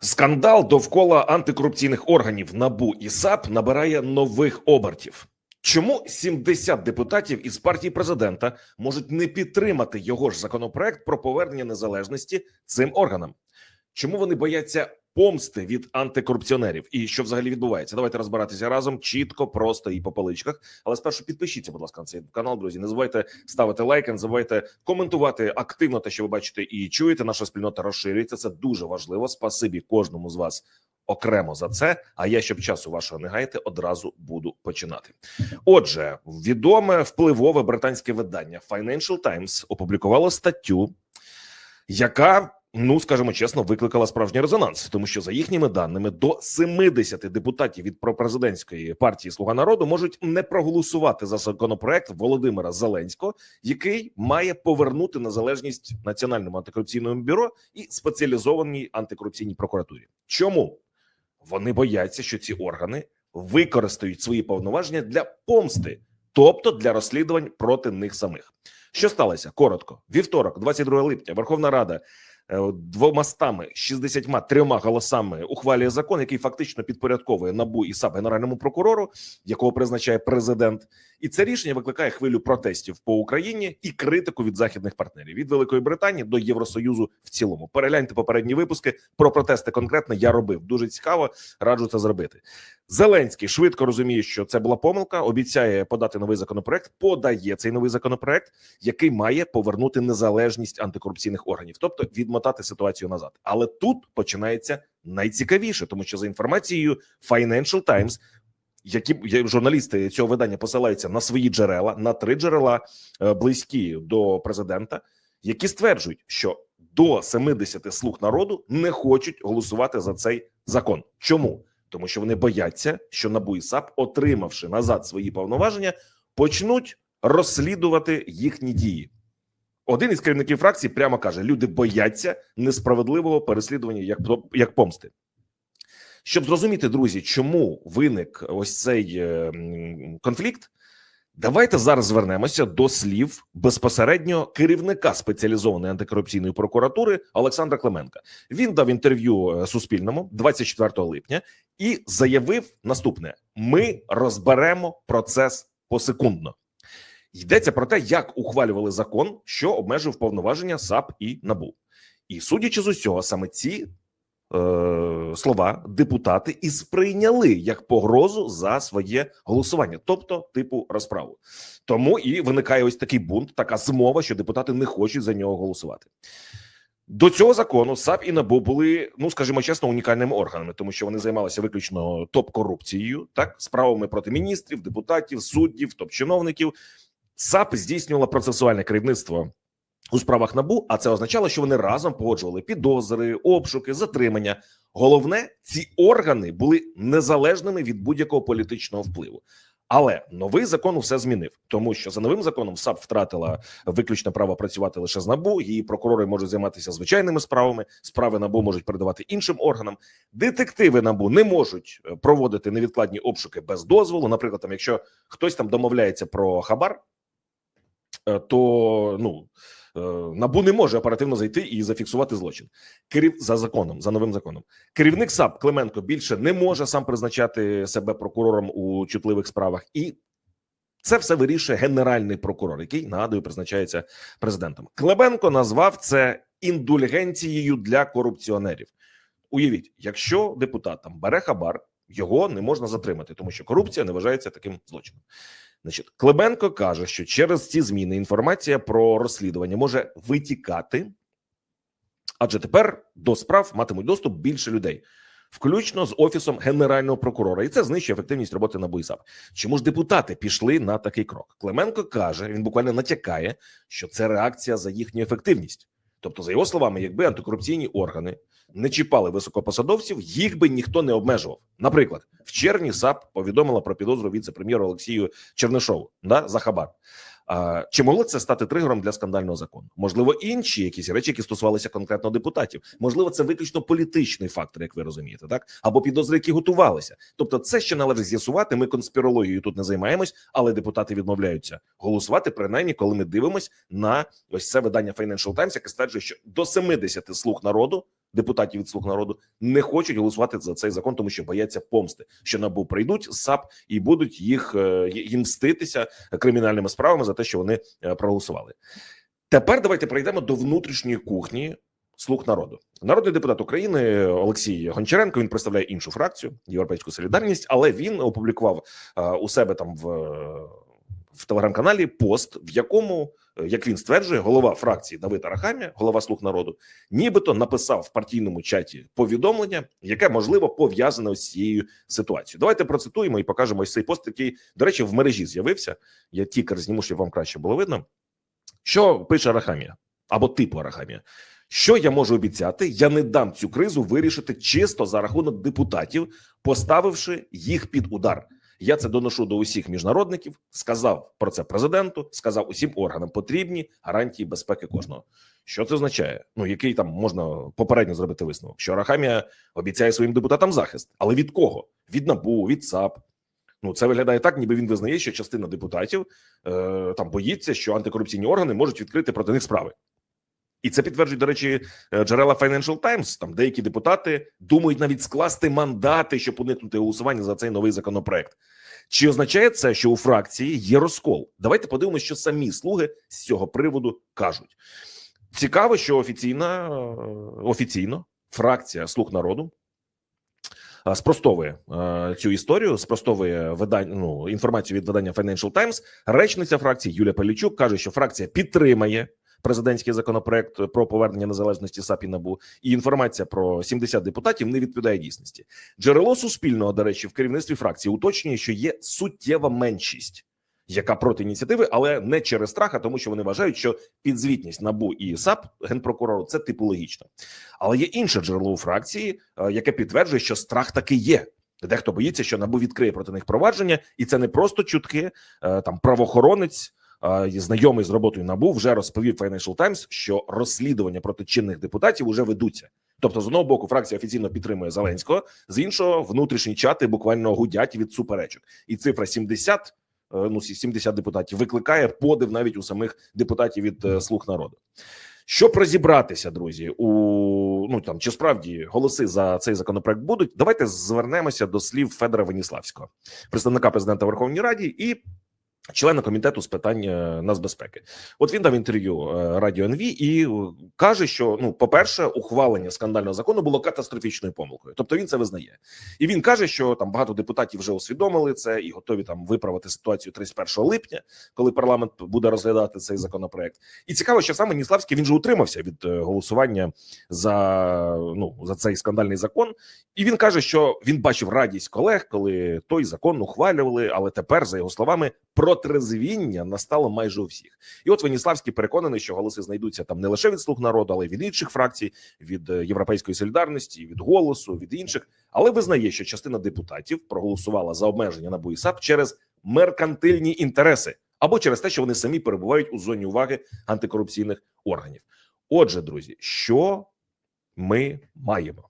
Скандал довкола антикорупційних органів НАБУ і САП набирає нових обертів. Чому 70 депутатів із партії президента можуть не підтримати його ж законопроект про повернення незалежності цим органам? Чому вони бояться помсти від антикорупціонерів? І що взагалі відбувається? Давайте розбиратися разом чітко, просто і по поличках. Але спершу підпишіться, будь ласка, на цей канал, друзі. Не забувайте ставити лайки, не забувайте коментувати активно те, що ви бачите і чуєте. Наша спільнота розширюється. Це дуже важливо. Спасибі кожному з вас окремо за це. А я, щоб часу вашого не гаяти, одразу буду починати. Отже, відоме впливове британське видання Financial Times опублікувало статтю, яка. Ну, скажімо чесно, викликала справжній резонанс, тому що за їхніми даними до 70 депутатів від пропрезидентської партії Слуга народу можуть не проголосувати за законопроект Володимира Зеленського, який має повернути незалежність національному антикорупційному бюро і спеціалізованій антикорупційній прокуратурі. Чому вони бояться, що ці органи використають свої повноваження для помсти, тобто для розслідувань проти них самих? Що сталося? Коротко, вівторок, 22 липня, Верховна Рада е, двомастами 63 голосами ухвалює закон, який фактично підпорядковує набу і САП генеральному прокурору, якого призначає президент. І це рішення викликає хвилю протестів по Україні і критику від західних партнерів від Великої Британії до Євросоюзу в цілому. Перегляньте попередні випуски про протести. Конкретно я робив дуже цікаво. Раджу це зробити. Зеленський швидко розуміє, що це була помилка. Обіцяє подати новий законопроект. Подає цей новий законопроект, який має повернути незалежність антикорупційних органів, тобто відмотати ситуацію назад. Але тут починається найцікавіше, тому що за інформацією Financial Times, які журналісти цього видання посилаються на свої джерела, на три джерела е, близькі до президента, які стверджують, що до 70 слуг народу не хочуть голосувати за цей закон. Чому? Тому що вони бояться, що НАБУ і САП, отримавши назад свої повноваження, почнуть розслідувати їхні дії. Один із керівників фракції прямо каже: люди бояться несправедливого переслідування як, як помсти. Щоб зрозуміти, друзі, чому виник ось цей е, конфлікт, давайте зараз звернемося до слів безпосередньо керівника спеціалізованої антикорупційної прокуратури Олександра Клименка. Він дав інтерв'ю е, Суспільному 24 липня і заявив наступне: ми розберемо процес посекундно. Йдеться про те, як ухвалювали закон, що обмежив повноваження САП і НАБУ. І судячи з усього, саме ці слова депутати і сприйняли як погрозу за своє голосування, тобто типу розправу. Тому і виникає ось такий бунт, така змова, що депутати не хочуть за нього голосувати. До цього закону САП і НАБУ були, ну скажімо чесно, унікальними органами, тому що вони займалися виключно топ-корупцією, так справами проти міністрів, депутатів, суддів, топ-чиновників. САП здійснювала процесуальне керівництво у справах набу, а це означало, що вони разом погоджували підозри, обшуки, затримання. Головне, ці органи були незалежними від будь-якого політичного впливу. Але новий закон все змінив, тому що за новим законом САП втратила виключне право працювати лише з набу. Її прокурори можуть займатися звичайними справами. Справи набу можуть передавати іншим органам. Детективи набу не можуть е, проводити невідкладні обшуки без дозволу. Наприклад, там, якщо хтось там домовляється про хабар, е, то ну набу не може оперативно зайти і зафіксувати злочин. Керів за законом, за новим законом. Керівник САП Клименко більше не може сам призначати себе прокурором у чутливих справах, і це все вирішує генеральний прокурор, який нагадую призначається президентом. Клименко назвав це індульгенцією для корупціонерів. Уявіть, якщо депутат там бере хабар, його не можна затримати, тому що корупція не вважається таким злочином. Значить, Клименко каже, що через ці зміни інформація про розслідування може витікати, адже тепер до справ матимуть доступ більше людей, включно з офісом генерального прокурора, і це знищує ефективність роботи НАБУ і САП. Чому ж депутати пішли на такий крок? Клименко каже, він буквально натякає, що це реакція за їхню ефективність. Тобто, за його словами, якби антикорупційні органи не чіпали високопосадовців, їх би ніхто не обмежував. Наприклад, в червні САП повідомила про підозру віце-прем'єру Олексію Чернишову да, за хабар. Чи могло це стати тригером для скандального закону? Можливо, інші якісь речі, які стосувалися конкретно депутатів. Можливо, це виключно політичний фактор, як ви розумієте, так або підозри, які готувалися. Тобто, це ще належить з'ясувати. Ми конспірологією тут не займаємось, але депутати відмовляються голосувати, принаймні, коли ми дивимось на ось це видання Financial Times, яке стверджує, що до 70 слуг народу депутатів від слуг народу не хочуть голосувати за цей закон, тому що бояться помсти, що набу прийдуть САП і будуть їх е, їм мститися кримінальними справами за те, що вони е, проголосували. Тепер давайте прийдемо до внутрішньої кухні слуг народу. Народний депутат України Олексій Гончаренко. Він представляє іншу фракцію Європейську солідарність, але він опублікував е, у себе там в, в телеграм-каналі пост, в якому, е, як він стверджує, голова фракції Давид Арахамія, голова слуг народу, нібито написав в партійному чаті повідомлення, яке можливо пов'язане з цією ситуацією. Давайте процитуємо і покажемо ось цей пост, який, до речі, в мережі з'явився. Я тікер зніму, щоб вам краще було видно. Що пише Арахамія або типу Арахамія? Що я можу обіцяти? Я не дам цю кризу вирішити чисто за рахунок депутатів, поставивши їх під удар. Я це доношу до усіх міжнародників. Сказав про це президенту, сказав усім органам потрібні гарантії безпеки кожного. Що це означає? Ну який там можна попередньо зробити висновок? Що Арахамія обіцяє своїм депутатам захист, але від кого? Від НАБУ, від САП. Ну це виглядає так, ніби він визнає, що частина депутатів е, там боїться, що антикорупційні органи можуть відкрити проти них справи. І це підтверджують, до речі, е, джерела Financial Times. Там деякі депутати думають навіть скласти мандати, щоб уникнути голосування за цей новий законопроект. Чи означає це, що у фракції є розкол? Давайте подивимося, що самі слуги з цього приводу кажуть. Цікаво, що офіційна е, офіційно фракція слуг народу е, спростовує цю історію, спростовує видання ну, інформацію від видання Financial Times. Речниця фракції Юлія Палічук каже, що фракція підтримає президентський законопроект про повернення незалежності САП і НАБУ, і інформація про 70 депутатів не відповідає дійсності. Джерело суспільного, до речі, в керівництві фракції уточнює, що є суттєва меншість. Яка проти ініціативи, але не через страх, а тому, що вони вважають, що підзвітність набу і САП генпрокурору це типу логічно. Але є інше джерело у фракції, е, яке підтверджує, що страх таки є. Дехто боїться, що набу відкриє проти них провадження, і це не просто чутки. е, Там правоохоронець знайомий з роботою набу вже розповів Financial Times, що розслідування проти чинних депутатів уже ведуться. Тобто, з одного боку, фракція офіційно підтримує Зеленського, з іншого, внутрішні чати буквально гудять від суперечок, і цифра 70, е, ну 70 депутатів викликає подив навіть у самих депутатів від е, слуг народу. Щоб розібратися, друзі, у ну там чи справді голоси за цей законопроект будуть, давайте звернемося до слів Федора Веніславського, представника президента Верховній Раді і члена комітету з питань е, нацбезпеки. От він дав інтерв'ю е, радіо НВ і е, каже, що ну, по-перше, ухвалення скандального закону було катастрофічною помилкою. Тобто він це визнає, і він каже, що там багато депутатів вже усвідомили це і готові там виправити ситуацію 31 липня, коли парламент буде розглядати цей законопроект. І цікаво, що саме Ніславський він же утримався від голосування за ну за цей скандальний закон. І він каже, що він бачив радість колег, коли той закон ухвалювали, але тепер, за його словами, протрезвіння настало майже у всіх. І от Веніславський переконаний, що голоси знайдуться там не лише від слуг народу, але й від інших фракцій, від е, європейської солідарності, від голосу, від інших. Але визнає, що частина депутатів проголосувала за обмеження на САП через меркантильні інтереси або через те, що вони самі перебувають у зоні уваги антикорупційних органів. Отже, друзі, що ми маємо?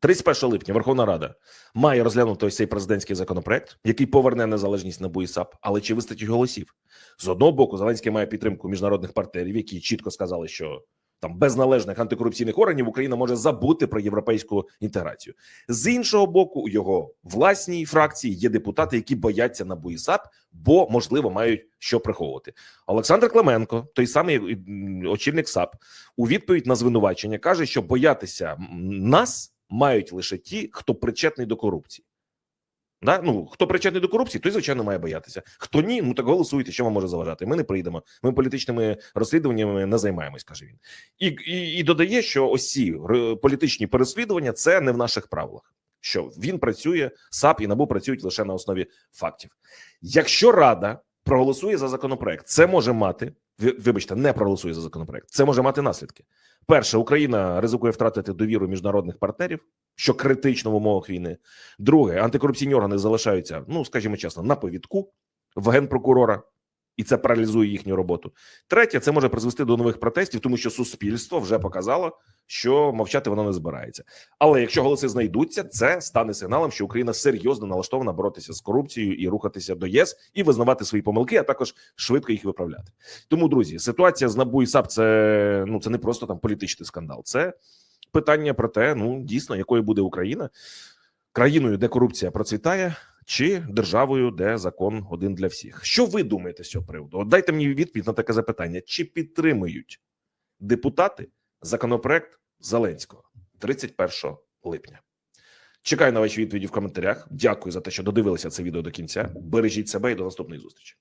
31 липня Верховна Рада має розглянути ось цей президентський законопроект, який поверне незалежність НАБУ і САП. Але чи вистачить голосів? З одного боку, Зеленський має підтримку міжнародних партнерів, які чітко сказали, що там без належних антикорупційних органів Україна може забути про європейську інтеграцію. З іншого боку, у його власній фракції є депутати, які бояться НАБУ і САП, бо можливо мають що приховувати. Олександр Клименко, той самий очільник САП, у відповідь на звинувачення каже, що боятися нас мають лише ті, хто причетний до корупції. Да? Ну, хто причетний до корупції, той, звичайно, має боятися. Хто ні, ну так голосуйте, що вам може заважати. Ми не прийдемо. Ми політичними розслідуваннями не займаємось, каже він. І, і, і додає, що ось ці політичні переслідування це не в наших правилах. Що він працює, САП і НАБУ працюють лише на основі фактів. Якщо Рада проголосує за законопроект, це може мати вибачте, не проголосує за законопроект. Це може мати наслідки. Перше, Україна ризикує втратити довіру міжнародних партнерів, що критично в умовах війни. Друге, антикорупційні органи залишаються, ну скажімо чесно, на повідку в генпрокурора, і це паралізує їхню роботу. Третє, це може призвести до нових протестів, тому що суспільство вже показало, що мовчати воно не збирається. Але якщо голоси знайдуться, це стане сигналом, що Україна серйозно налаштована боротися з корупцією і рухатися до ЄС і визнавати свої помилки, а також швидко їх виправляти. Тому, друзі, ситуація з НАБУ і САП це ну це не просто там політичний скандал, це питання про те, ну дійсно, якою буде Україна країною, де корупція процвітає, чи державою, де закон один для всіх. Що ви думаєте з цього приводу? От дайте мені відповідь на таке запитання: чи підтримують депутати законопроект Зеленського 31 липня? Чекаю на ваші відповіді в коментарях. Дякую за те, що додивилися це відео до кінця. Бережіть себе і до наступної зустрічі.